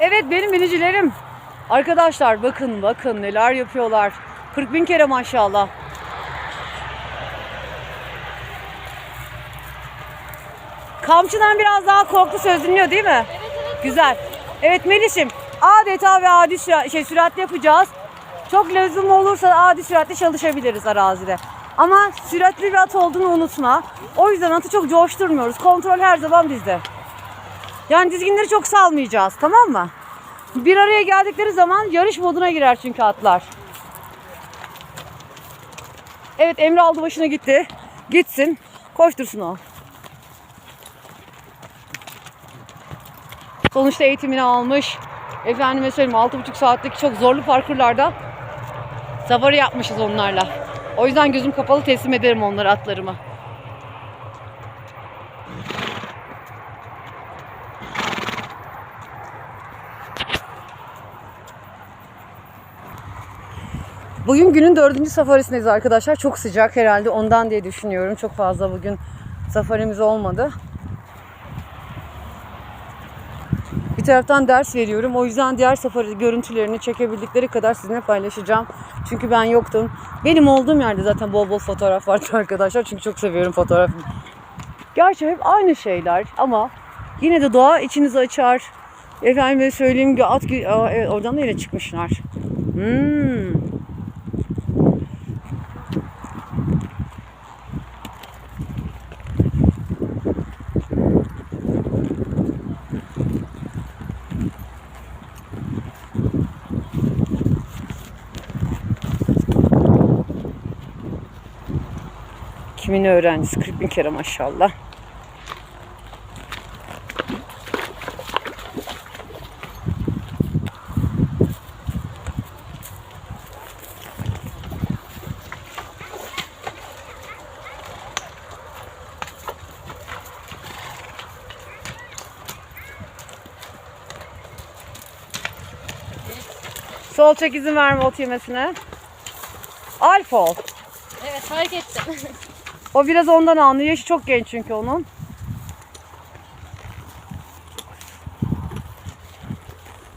Evet benim binicilerim. Arkadaşlar bakın bakın neler yapıyorlar. 40 bin kere maşallah. Kamçıdan biraz daha korktu söz dinliyor değil mi? Evet evet. Güzel. Evet Melis'im adeta ve adi sürat, şey, süratli yapacağız. Çok lüzum olursa adi süratle çalışabiliriz arazide. Ama süratli bir at olduğunu unutma. O yüzden atı çok coşturmuyoruz. Kontrol her zaman bizde. Yani dizginleri çok salmayacağız tamam mı? Bir araya geldikleri zaman yarış moduna girer çünkü atlar. Evet Emre aldı başına gitti. Gitsin. Koştursun o. Sonuçta eğitimini almış. Efendime söyleyeyim 6,5 saatlik çok zorlu parkurlarda safari yapmışız onlarla. O yüzden gözüm kapalı teslim ederim onları atlarımı. Bugün günün dördüncü safarisindeyiz arkadaşlar. Çok sıcak herhalde ondan diye düşünüyorum. Çok fazla bugün safarimiz olmadı. Bir taraftan ders veriyorum. O yüzden diğer safari görüntülerini çekebildikleri kadar sizinle paylaşacağım. Çünkü ben yoktum. Benim olduğum yerde zaten bol bol fotoğraf vardı arkadaşlar. Çünkü çok seviyorum fotoğrafı. Gerçi hep aynı şeyler ama yine de doğa içinizi açar. Efendim söyleyeyim ki at Aa, evet, oradan da yine çıkmışlar. Hmm. Kimin öğrencisi 40 bin kere maşallah. Sol çek izin verme ot yemesine. Alfa. Evet fark ettim. O biraz ondan anlıyor. Yaşı çok genç çünkü onun.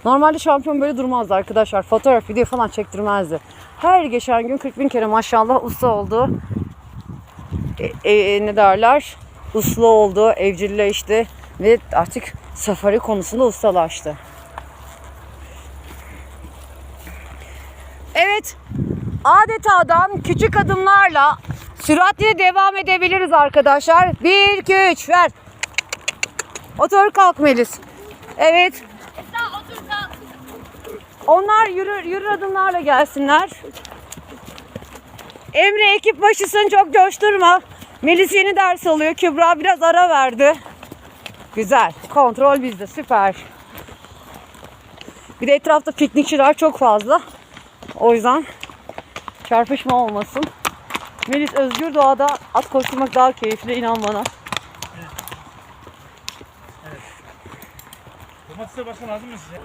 Normalde şampiyon böyle durmazdı arkadaşlar. Fotoğraf, video falan çektirmezdi. Her geçen gün 40 bin kere maşallah usta oldu. E, e, ne derler? Uslu oldu, evcilleşti ve artık safari konusunda ustalaştı. Evet, adetadan küçük adımlarla süratli devam edebiliriz arkadaşlar. 1, 2, 3 ver. Otur kalk Melis. Evet. Onlar yürür, yürür adımlarla gelsinler. Emre ekip başısın çok coşturma. Melis yeni ders alıyor. Kübra biraz ara verdi. Güzel. Kontrol bizde. Süper. Bir de etrafta piknikçiler çok fazla. O yüzden çarpışma olmasın. Melis özgür doğada at koşturmak daha keyifli inan bana. Domatesle başka lazım mı size?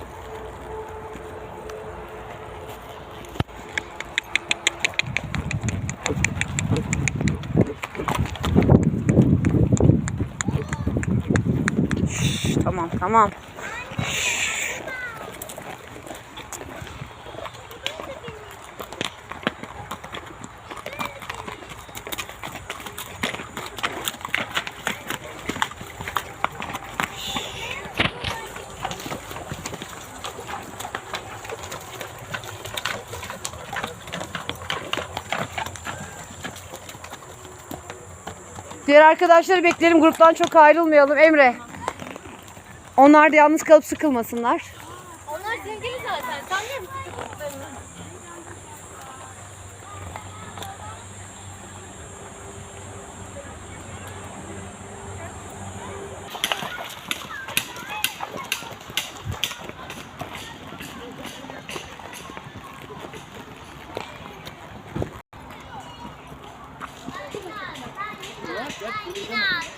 Şş, tamam tamam. Diğer arkadaşları beklerim. Gruptan çok ayrılmayalım. Emre. Onlar da yalnız kalıp sıkılmasınlar. Onlar zengin zaten. Sen niye mi sıkıldıklarını?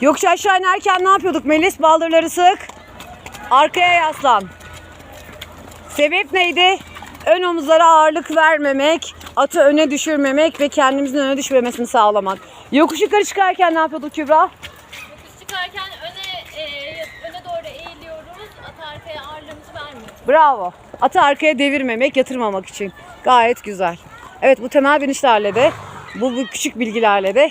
Yokuş aşağı inerken ne yapıyorduk Melis? Baldırları sık. Arkaya yaslan. Sebep neydi? Ön omuzlara ağırlık vermemek, atı öne düşürmemek ve kendimizin öne düşmemesini sağlamak. Yokuş yukarı çıkarken ne yapıyorduk Kübra? Yokuş çıkarken öne e, öne doğru eğiliyoruz. At arkaya ağırlığımızı vermiyoruz. Bravo. Atı arkaya devirmemek, yatırmamak için. Gayet güzel. Evet bu temel binişlerle de bu, bu küçük bilgilerle de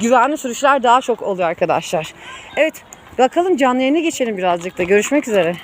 güvenli sürüşler daha çok oluyor arkadaşlar. Evet bakalım canlı yayına geçelim birazcık da. Görüşmek üzere.